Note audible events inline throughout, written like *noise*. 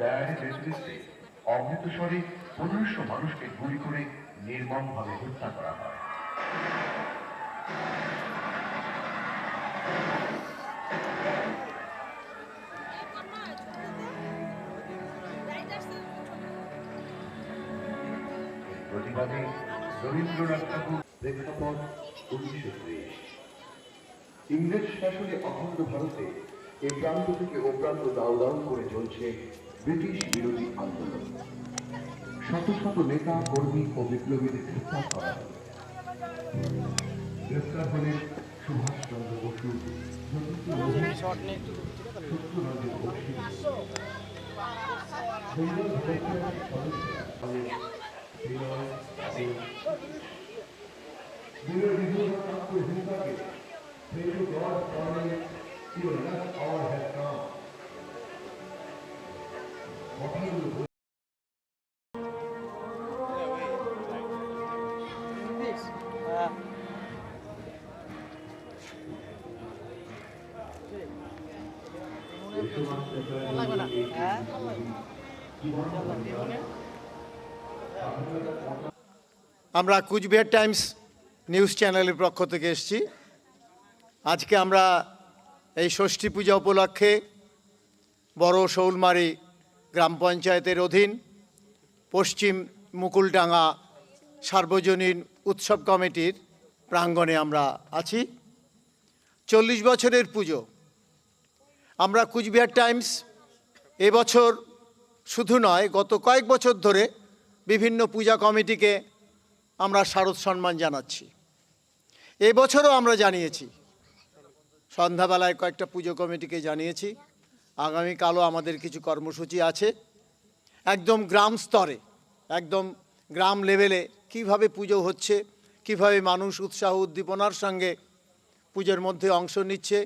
Dairy নেতৃত্বে অমৃতসরে পনেরোশো মানুষকে গুলি করে নির্মমভাবে হত্যা করা হয়। প্রতিবাদে রবীন্দ্রনাথ ঠাকুর প্রেক্ষাপট উনিশশো ত্রিশ। ইংরেজ শাসনে অখণ্ড ভারতে এ প্রান্ত থেকে ও প্রান্ত দাউ দাউ করে চলছে ব্রিটিশ বিরোধী আন্দোলন। শত শত নেতা কর্মী ও বিপ্লবীদের গ্রেফতার করা হল। গ্রেফতার হলেন সুভাষচন্দ্র বসু জ্যোতিপ্রিয় মুখার্জী, আমরা কুচবিহার টাইমস নিউজ চ্যানেলের পক্ষ থেকে এসেছি। আজকে আমরা এই ষষ্ঠী পূজা উপলক্ষে বড় শৌলমারি গ্রাম পঞ্চায়েতের অধীন পশ্চিম মুকুলডাঙ্গা সার্বজনীন উৎসব কমিটির প্রাঙ্গণে আমরা আছি। চল্লিশ বছরের পুজো। আমরা কুচবিহার টাইমস এবছর শুধু নয়, গত কয়েক বছর ধরে বিভিন্ন পূজা কমিটিকে আমরা শারদ সম্মান জানাচ্ছি। এবছরও আমরা জানিয়েছি সন্ধ্যাবেলায় কয়েকটা পুজো কমিটিকে জানিয়েছি। আগামীকালও আমাদের কিছু কর্মসূচি আছে। একদম গ্রাম স্তরে, একদম গ্রাম লেভেলে কীভাবে পুজো হচ্ছে, কীভাবে মানুষ উৎসাহ উদ্দীপনার সঙ্গে পুজোর মধ্যে অংশ নিচ্ছে,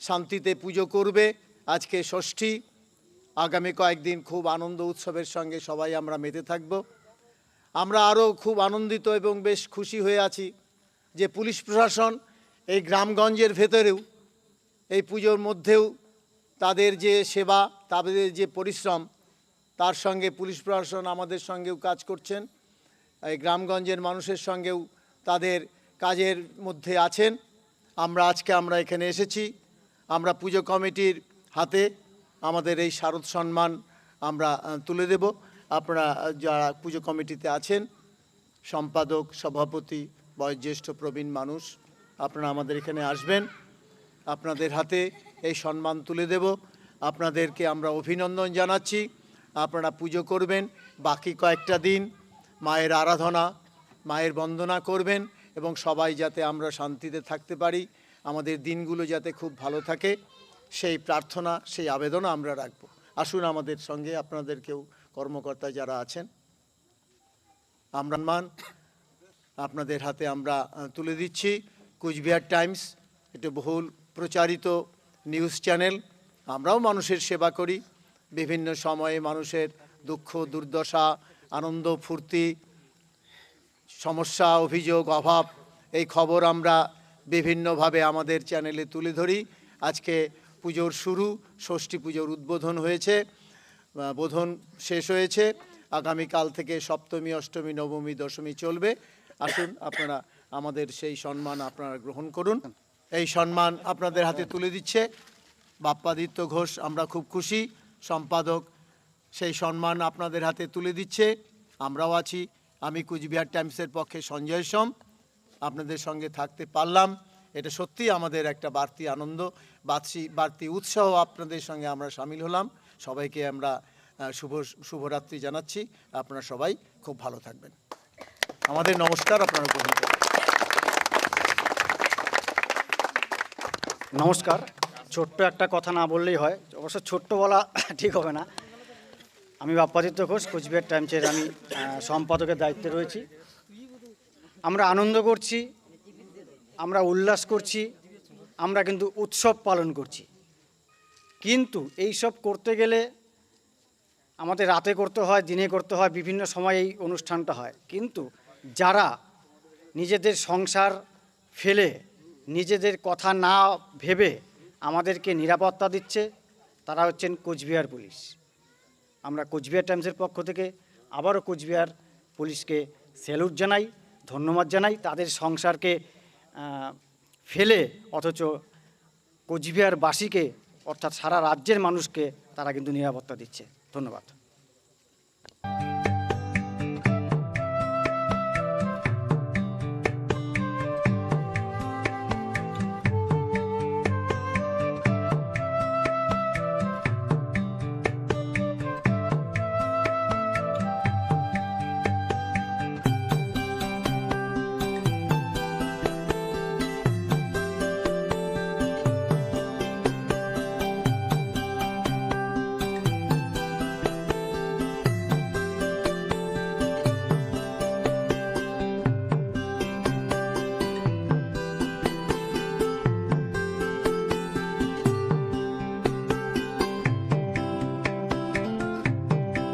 শান্তিতে পুজো করবে, আজকে ষষ্ঠী, আগামী কয়েকদিন খুব আনন্দ উৎসবের সঙ্গে সবাই আমরা মেতে থাকব। আমরা আরও খুব আনন্দিত এবং বেশ খুশি হয়ে আছি যে পুলিশ প্রশাসন এই গ্রামগঞ্জের ভেতরেও এই পুজোর মধ্যেও তাদের যে সেবা, তাদের যে পরিশ্রম, তার সঙ্গে পুলিশ প্রশাসন আমাদের সঙ্গেও কাজ করছেন। এই গ্রামগঞ্জের মানুষের সঙ্গেও তাদের কাজের মধ্যে আছেন। আমরা আজকে আমরা এখানে এসেছি। আমরা পুজো কমিটির হাতে আমাদের এই শারদ সম্মান আমরা তুলে দেব। আপনারা যারা পুজো কমিটিতে আছেন, সম্পাদক, সভাপতি, বয়োজ্যেষ্ঠ প্রবীণ মানুষ, আপনারা আমাদের এখানে আসবেন। আপনাদের হাতে এই সম্মান তুলে দেব। আপনাদেরকে আমরা অভিনন্দন জানাচ্ছি। আপনারা পুজো করবেন, বাকি কয়েকটা দিন মায়ের আরাধনা, মায়ের বন্দনা করবেন এবং সবাই যাতে আমরা শান্তিতে থাকতে পারি, আমাদের দিনগুলো যাতে খুব ভালো থাকে, সেই প্রার্থনা, সেই আবেদনও আমরা রাখব। আসুন আমাদের সঙ্গে আপনাদেরকেও কর্মকর্তা যারা আছেন, আমরা মান আপনাদের হাতে আমরা তুলে দিচ্ছি। কুচবিহার টাইমস, একটি বহুল প্রচারিত নিউজ চ্যানেল। আমরাও মানুষের সেবা করি। বিভিন্ন সময়ে মানুষের দুঃখ, দুর্দশা, আনন্দ, ফুর্তি, সমস্যা, অভিযোগ, অভাব, এই খবর আমরা বিভিন্নভাবে আমাদের চ্যানেলে তুলে ধরি। আজকে পুজোর শুরু, ষষ্ঠী পুজোর উদ্বোধন হয়েছে। বোধন শেষ হয়েছে। আগামীকাল থেকে সপ্তমী, অষ্টমী, নবমী, দশমী চলবে। আসুন আপনারা আমাদের সেই সম্মান আপনারা গ্রহণ করুন। এই সম্মান আপনাদের হাতে তুলে দিচ্ছে। বাপ্পাদিত্য ঘোষ, আমরা খুব খুশি। সম্পাদক সেই সম্মান আপনাদের হাতে তুলে দিচ্ছে। আমরাও আছি। আমি কুচবিহার টাইমসের পক্ষে সঞ্জয় সোম। আপনাদের সঙ্গে থাকতে পারলাম। এটা সত্যিই আমাদের একটা বাড়তি আনন্দ, বাড়তি বাড়তি উৎসাহ আপনাদের সঙ্গে আমরা সামিল হলাম। সবাইকে আমরা শুভ, শুভরাত্রি জানাচ্ছি। আপনারা সবাই খুব ভালো থাকবেন। আমাদের নমস্কার আপনারা নমস্কার। ছোট্ট একটা কথা না বললেই হয়। অবশ্য ছোট্ট বলা *laughs* ঠিক হবে না। আমি বাপ্পাদিত্য ঘোষ, কোচবিহার টাইমসের আমি সম্পাদকের দায়িত্বে রয়েছি। আমরা আনন্দ করছি, আমরা উল্লাস করছি, আমরা কিন্তু উৎসব পালন করছি। কিন্তু এই সব করতে গেলে আমাদের রাতে করতে হয়, দিনে করতে হয়, বিভিন্ন সময় এই অনুষ্ঠানটা হয়। কিন্তু যারা নিজেদের সংসার ফেলে নিজেদের কথা না ভেবে আমাদেরকে নিরাপত্তা দিচ্ছে, তারা হচ্ছেন কোচবিহার পুলিশ। আমরা কোচবিহার টাইমসের পক্ষ থেকে আবারও কোচবিহার পুলিশকে স্যালুট জানাই, ধন্যবাদ জানাই। তাদের সংসারকে ফেলে অথচ কোচবিহারবাসীকে, অর্থাৎ সারা রাজ্যের মানুষকে তারা কিন্তু নিরাপত্তা দিচ্ছে। ধন্যবাদ।